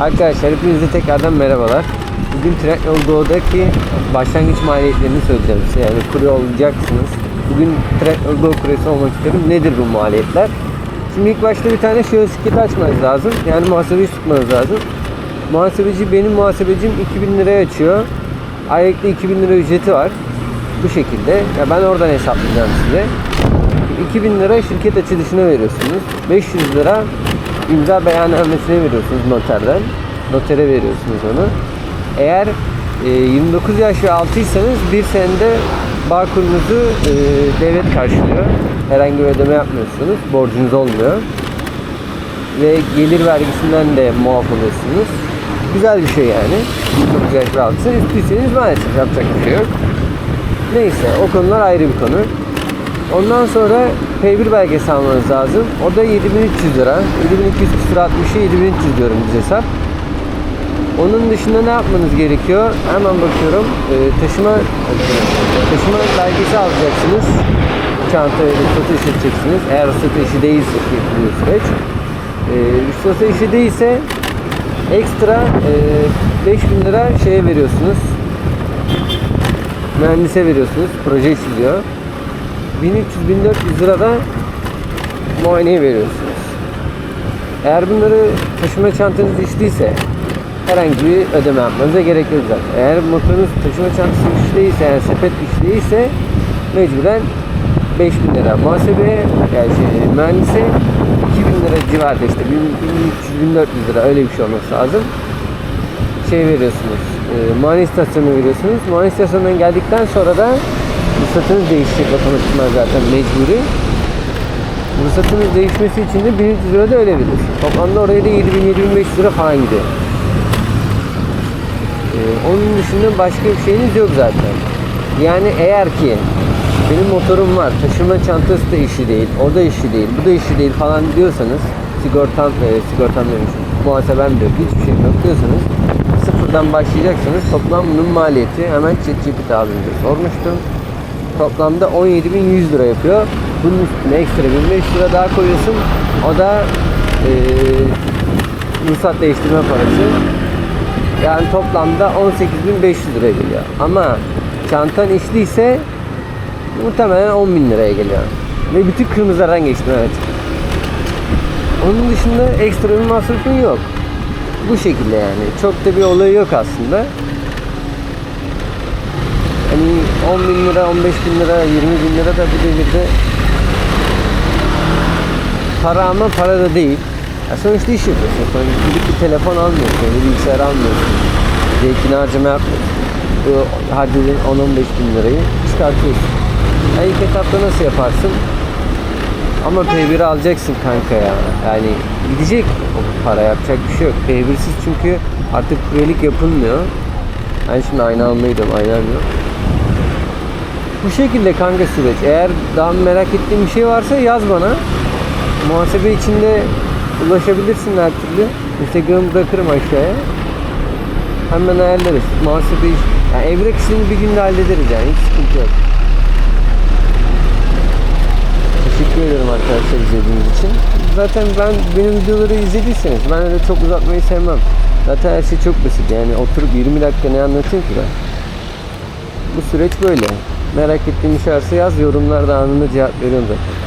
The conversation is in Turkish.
Arkadaşlar hepinize tekrardan merhabalar. Bugün Trendyol Go'daki başlangıç maliyetlerini söyleyeceğim size. Yani kurye olacaksınız. Bugün Trendyol Go kuryesi olmak istiyorum. Nedir bu maliyetler? Şimdi ilk başta bir tane şahıs şirketi açmanız lazım. Yani muhasebeci tutmanız lazım. Muhasebeci benim muhasebecim 2000 liraya açıyor. Aylıkta 2000 lira ücreti var. Bu şekilde. Ya ben oradan hesaplayacağım size. 2000 lira şirket açılışına veriyorsunuz. 500 lira imza beyannamesine veriyorsunuz noterden. Notere veriyorsunuz onu. Eğer e, 29 yaş ve altıysanız bir senede bağ kurunuzu e, devlet karşılıyor. Herhangi bir ödeme yapmıyorsunuz. Borcunuz olmuyor. Ve gelir vergisinden de muaf oluyorsunuz. Güzel bir şey yani. 29 yaş ve altıysa üstüyseniz maalesef yapacak bir şey yok. Neyse o konular ayrı bir konu. Ondan sonra P1 belgesi almanız lazım. O da 7300 lira. 7200 küsur 60'a 7300 diyorum biz hesap. Onun dışında ne yapmanız gerekiyor? Hemen bakıyorum. Ee, taşıma taşıma belgesi alacaksınız. Çantayı ruhsatı işleteceksiniz. Eğer ruhsatı işi değilse bu süreç. Ruhsatı işi değilse ekstra e, 5000 lira şeye veriyorsunuz. Mühendise veriyorsunuz. Proje çiziyor. 1300-1400 lira da muayeneye veriyorsunuz. Eğer bunları taşıma çantanız işliyse herhangi bir ödeme yapmanıza gerek yok zaten. Eğer motorunuz taşıma çantası iş değilse, yani sepet iş değilse mecburen 5000 lira muhasebeye yani şey, mühendise 2000 lira civarında işte 1300-1400 lira öyle bir şey olması lazım. Şey veriyorsunuz, e, muayene istasyonuna veriyorsunuz. Muayene istasyonundan geldikten sonra da ruhsatınız değişecek otomatikman zaten mecburi. Ruhsatınız değişmesi için de 1300 lira da öyle verir. Toplamda oraya da 7000-7500 lira falan gidiyor. Ee, onun dışında başka bir şeyiniz yok zaten. Yani eğer ki benim motorum var, taşıma çantası da işi değil, o da işi değil, bu da işi değil falan diyorsanız sigortam, e, sigortam demişim, muhasebem yok, hiçbir şey yok diyorsanız sıfırdan başlayacaksınız. Toplam bunun maliyeti hemen ChatGPT abimize sormuştum. Toplamda 17.100 lira yapıyor. Bunun üstüne ekstra 1500 lira daha koyuyorsun. O da e, ruhsat değiştirme parası. Yani toplamda 18.500 liraya geliyor. Ama çantan işliyse muhtemelen 10.000 liraya geliyor. Ve bütün kırmızılardan geçtim evet. Onun dışında ekstra bir masrafın yok. Bu şekilde yani. Çok da bir olayı yok aslında. Hani 10 bin lira, 15 bin lira, 20 bin lira da bu devirde para ama para da değil. Ya sonuçta iş yapıyorsun. Sonuçta gidip bir telefon almıyorsun, bir bilgisayar almıyorsun. Zevkini harcama yapmıyorsun. Bu harcadığın 10-15 bin lirayı çıkartıyorsun. Ya ilk etapta nasıl yaparsın? Ama P1'i alacaksın kanka ya. Yani gidecek o para yapacak bir şey yok. P1'siz çünkü artık kuryelik yapılmıyor. Ben şimdi ayna almayı diyorum, aynam yok. Bu şekilde kanka süreç. Eğer daha merak ettiğin bir şey varsa yaz bana. Muhasebe içinde ulaşabilirsin her türlü. Instagram'ı bırakırım aşağıya. Hemen ayarlarız. Muhasebe iş. Yani evrak işini bir günde hallederiz yani. Hiç sıkıntı yok. Teşekkür ederim arkadaşlar izlediğiniz için. Zaten ben benim videoları izlediyseniz ben öyle çok uzatmayı sevmem. Zaten her şey çok basit. Yani oturup 20 dakika ne anlatayım ki ben? Bu süreç böyle. Merak ettiğin bir şey yaz yorumlarda anında cevap veriyorum zaten.